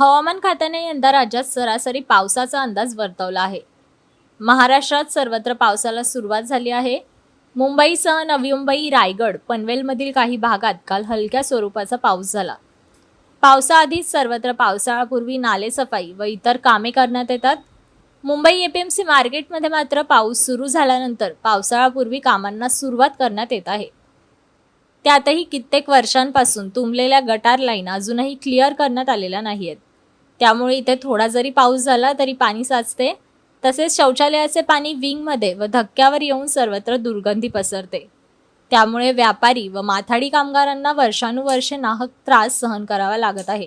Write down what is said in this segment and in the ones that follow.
हवामान खात्याने यंदा राज्यात सरासरी पावसाचा अंदाज वर्तवला आहे. महाराष्ट्रात सर्वत्र पावसाला सुरुवात झाली आहे. मुंबईसह नवी मुंबई रायगड पनवेलमधील काही भागात काल हलक्या स्वरूपाचा पाऊस झाला. पावसाआधीच सर्वत्र पावसाळापूर्वी नालेसफाई व इतर कामे करण्यात येतात. मुंबई एपीएमसी मार्केटमध्ये मात्र पाऊस सुरू झाल्यानंतर पावसाळापूर्वी कामांना सुरुवात करण्यात येत आहे. त्यातही कित्येक वर्षांपासून तुंबलेल्या गटार लाईन अजूनही क्लिअर करण्यात आलेल्या नाही आहेत त्यामुळे इथे थोडा जरी पाऊस झाला तरी पाणी साचते. तसेच शौचालयाचे पाणी विंगमध्ये व धक्क्यावर येऊन सर्वत्र दुर्गंधी पसरते. त्यामुळे व्यापारी व माथाडी कामगारांना वर्षानुवर्षे नाहक त्रास सहन करावा लागत आहे.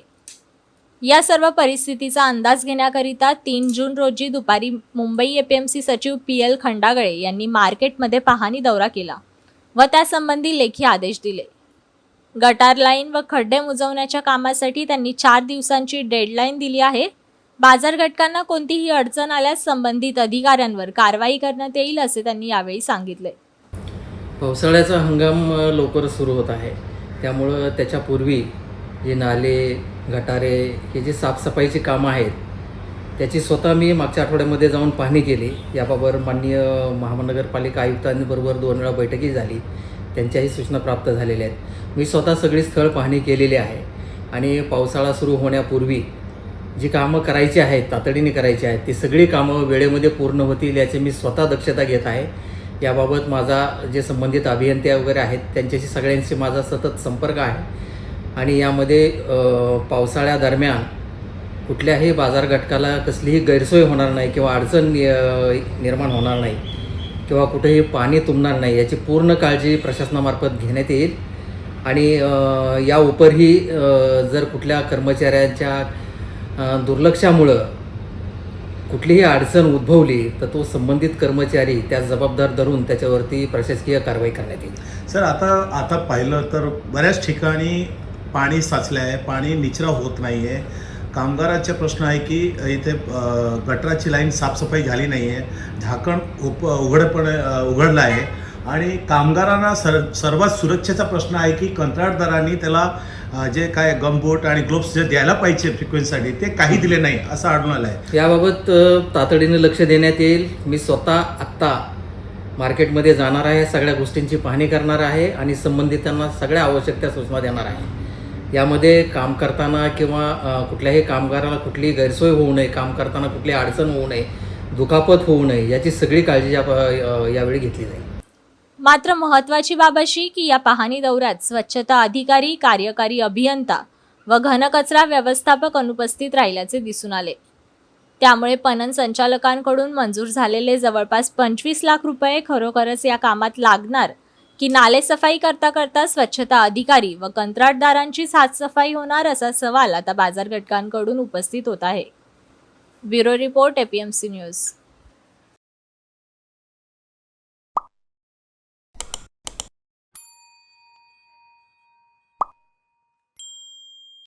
या सर्व परिस्थितीचा अंदाज घेण्याकरिता तीन जून रोजी दुपारी मुंबई एपीएमसी सचिव पी एल खंडागळे यांनी मार्केटमध्ये पाहणी दौरा केला व त्यासंबंधी लेखी आदेश दिले. गटार लाईन व खड्डे मुजवण्याच्या कामासाठी त्यांनी चार दिवसांची डेडलाईन दिली आहे. बाजार घटकांना कोणतीही अडचण आल्यास संबंधित अधिकाऱ्यांवर कारवाई करण्यात येईल असे त्यांनी यावेळी सांगितले. पावसाळ्याचा हंगाम लवकर सुरू होत आहे. त्यामुळं त्याच्यापूर्वी जे नाले गटारे हे जे साफसफाईची कामं आहेत त्याची स्वतः मी मागच्या आठवड्यामध्ये जाऊन पाहणी केली. याबाबत माननीय महानगरपालिका आयुक्तांबरोबर दोन वेळा बैठकी झाली. त्यांच्याही सूचना प्राप्त झालेल्या आहेत. मी स्वतः सगळी स्थळ पाहणी केलेली आहे आणि पावसाळा सुरू होण्यापूर्वी जी कामं करायची आहेत तातडीने करायची आहेत ती सगळी कामं वेळेमध्ये पूर्ण होतील याची मी स्वतः दक्षता घेत आहे. याबाबत माझा जे संबंधित अभियंते वगैरे आहेत त्यांच्याशी सगळ्यांशी माझा सतत संपर्क आहे. आणि यामध्ये पावसाळ्यादरम्यान कुठल्याही बाजार घटकाला कसलीही गैरसोय होणार नाही किंवा अडचण निर्माण होणार नाही. किंवा कुठेही पाणी तुंबणार नाही याची पूर्ण काळजी प्रशासनामार्फत घेण्यात येईल. आणि या उपरही जर कुठल्या कर्मचाऱ्यांच्या दुर्लक्षामुळं कुठलीही अडचण उद्भवली तर तो संबंधित कर्मचारी त्या जबाबदार धरून त्याच्यावरती प्रशासकीय कारवाई करण्यात येईल. सर आता आता पाहिलं तर बऱ्याच ठिकाणी पाणी साचलं आहे पाणी निचरा होत नाही आहे कामगाराचा प्रश्न आहे की इथे गटराची लाईन साफसफाई झाली नाही आहे झाकण उप उघडपणे अ, उघडलं आहे. आणि कामगारांना सर सर्वात सुरक्षेचा प्रश्न आहे की कंत्राटदारांनी त्याला जे काय गमबोट आणि ग्लोव्स जे द्यायला पाहिजे फ्रिक्वेन्सीसाठी ते काही दिले नाही असं आढळून आलं आहे. याबाबत तातडीने लक्ष देण्यात येईल. मी स्वतः आत्ता मार्केटमध्ये जाणार आहे सगळ्या गोष्टींची पाहणी करणार आहे आणि संबंधितांना सगळ्या आवश्यक त्या सूचना देणार आहे. यामध्ये काम करताना किंवा कुठल्याही कामगाराला कुठलीही गैरसोय होऊ नये काम करताना कुठली अडचण होऊ नये दुखापत होऊ नये याची सगळी काळजी यावेळी घेतली जाईल. मात्र महत्वाची बाब अशी की या पाहणी दौऱ्यात स्वच्छता अधिकारी कार्यकारी अभियंता व घनकचरा व्यवस्थापक अनुपस्थित राहिल्याचे दिसून आले. त्यामुळे पणन संचालकांकडून मंजूर झालेले जवळपास पंचवीस लाख रुपये खरोखरच या कामात लागणार की नालेसफाई करता करता स्वच्छता अधिकारी व कंत्राटदारांची साफसफाई होणार असा सवाल आता बाजार घटकांकडून उपस्थित होत आहे. Bureau report APMC news